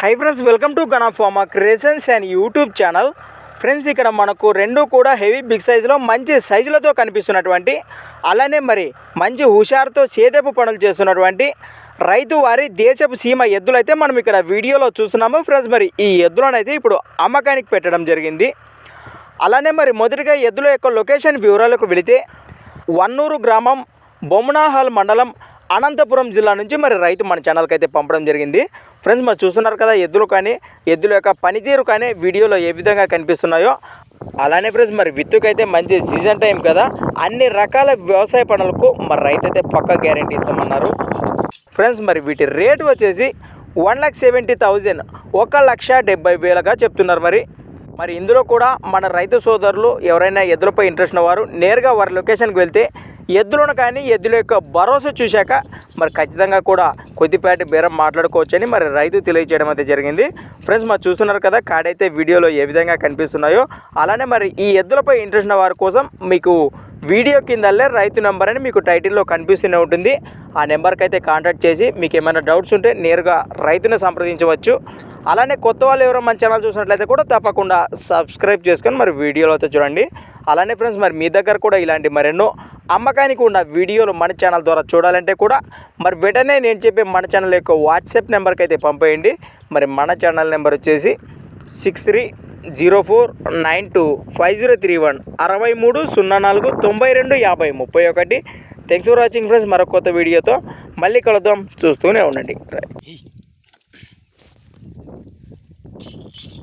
High friends welcome to గనాఫామా creations and YouTube channel friends ఇక్కడ మనకు రెండు కూడా హెవీ బిగ్ సైజులో మంచి సైజులతో కనిపిస్తున్నటువంటి అలానే మరి మంచి హుషారుతో సేదెపు పనులు చేస్తున్నటువంటి రైతు వారి దేశపు సీమ ఎద్దులైతే మనం ఇక్కడ వీడియోలో చూస్తున్నాము. ఫ్రెండ్స్ మరి ఈ ఎద్దులనైతే ఇప్పుడు అమ్మకానికి పెట్టడం జరిగింది. అలానే మరి మొదటిగా ఎద్దుల యొక్క లొకేషన్ వివరాలకు వెళితే వన్నూరు గ్రామం బొమ్మనాహాల్ మండలం అనంతపురం జిల్లా నుంచి మరి రైతు మన ఛానల్కి అయితే పంపడం జరిగింది. ఫ్రెండ్స్ మరి చూస్తున్నారు కదా ఎద్దులు కానీ ఎద్దుల యొక్క పనితీరు కానీ వీడియోలో ఏ విధంగా కనిపిస్తున్నాయో. అలానే ఫ్రెండ్స్ మరి విత్తుకైతే మంచి సీజన్ టైం కదా అన్ని రకాల వ్యవసాయ పనులకు మరి రైతు అయితే పక్క గ్యారంటీ ఇస్తామన్నారు. ఫ్రెండ్స్ మరి వీటి రేటు వచ్చేసి వన్ ల్యాక్ సెవెంటీ థౌజండ్ ఒక లక్ష డెబ్బై వేలుగా చెప్తున్నారు మరి. మరి ఇందులో కూడా మన రైతు సోదరులు ఎవరైనా ఎద్దులపై ఇంట్రెస్ట్ ఉన్నవారు నేరుగా వారి లొకేషన్కి వెళ్తే ఎద్దులను కానీ ఎద్దుల యొక్క భరోసా చూశాక మరి ఖచ్చితంగా కూడా కొద్దిపాటి బేరం మాట్లాడుకోవచ్చని మరి రైతు తెలియజేయడం అయితే జరిగింది. ఫ్రెండ్స్ మరి చూస్తున్నారు కదా కాడైతే వీడియోలో ఏ విధంగా కనిపిస్తున్నాయో. అలానే మరి ఈ ఎద్దులపై ఇంట్రెస్ట్ ఉన్న వారి కోసం మీకు వీడియో కిందల్లే రైతు నెంబర్ అని మీకు టైటిల్లో కనిపిస్తూనే ఉంటుంది. ఆ నెంబర్కి అయితే కాంటాక్ట్ చేసి మీకు ఏమైనా డౌట్స్ ఉంటే నేరుగా రైతుని సంప్రదించవచ్చు. అలానే కొత్త వాళ్ళు ఎవరో మన ఛానల్ చూసినట్లయితే కూడా తప్పకుండా సబ్స్క్రైబ్ చేసుకొని మరి వీడియోలో అయితే చూడండి. అలానే ఫ్రెండ్స్ మరి మీ దగ్గర కూడా ఇలాంటి మరెన్నో అమ్మకానికి ఉన్న వీడియోలు మన ఛానల్ ద్వారా చూడాలంటే కూడా మరి వెంటనే నేను చెప్పే మన ఛానల్ యొక్క వాట్సాప్ నెంబర్కి అయితే పంపేయండి. మరి మన ఛానల్ నెంబర్ వచ్చేసి six three zero four nine two five zero three one అరవై మూడు సున్నా నాలుగు తొంభై రెండు యాభై ముప్పై ఒకటి. థ్యాంక్స్ ఫర్ వాచింగ్ ఫ్రెండ్స్ మరొక కొత్త వీడియోతో మళ్ళీ కలుద్దాం. చూస్తూనే ఉండండి. Thank you.